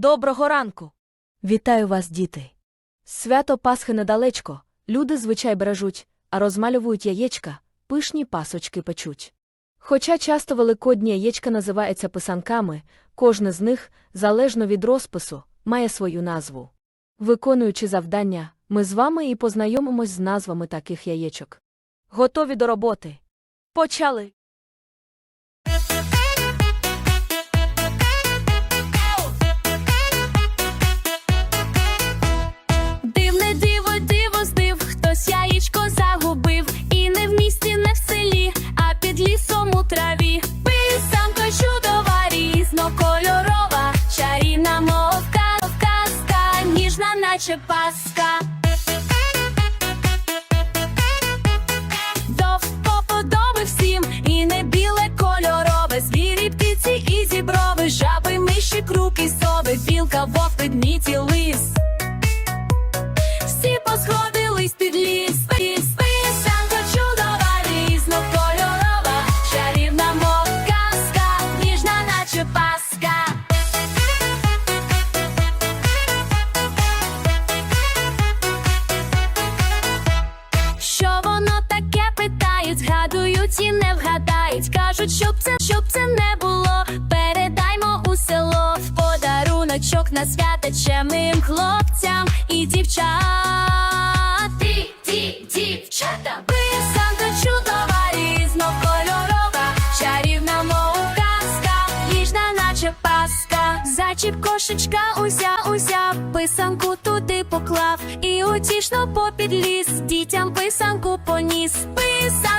Доброго ранку. Вітаю вас, діти. Свято Пасхи недалечко. Люди звичай бережуть, а розмальовують яєчка, пишні пасочки печуть. Хоча часто великодні яєчка називаються писанками, кожне з них, залежно від розпису, має свою назву. Виконуючи завдання, ми з вами і познайомимось з назвами таких яєчок. Готові до роботи. Почали. Наче паска. До всім, і не біле кольорове, звірі, птиці і зіброви, жаби, миші, круки, сови, білка, вовк, ведмідь і згадують і не вгадають. Кажуть, щоб це, щоб це не було. Передаймо у село в подаруночок на свята чемним хлопцям і дівчат. Ді, ді, дівчата. Писанка чудова, різнокольорова, чарівна мов казка, ніжна, наче паска. Зайчик кошечка узяв, узяв, писанку туди поклав і утішно попід ліс дітям писанку поніс. Писанко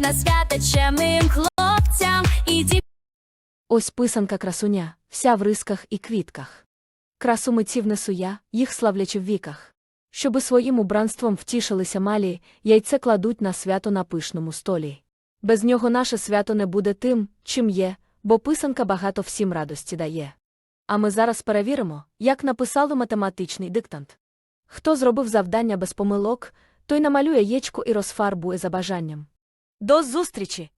на свята чемним хлопцям і дівчатам. Ось писанка красуня, вся в рисках і квітках. Красу митців несу я, їх славлячи в віках. Щоби своїм убранством втішилися малі, яйце кладуть на свято на пишному столі. Без нього наше свято не буде тим, чим є, бо писанка багато всім радості дає. А ми зараз перевіримо, як написали математичний диктант. Хто зробив завдання без помилок, той намалює яєчко і розфарбує за бажанням. До зустрічі!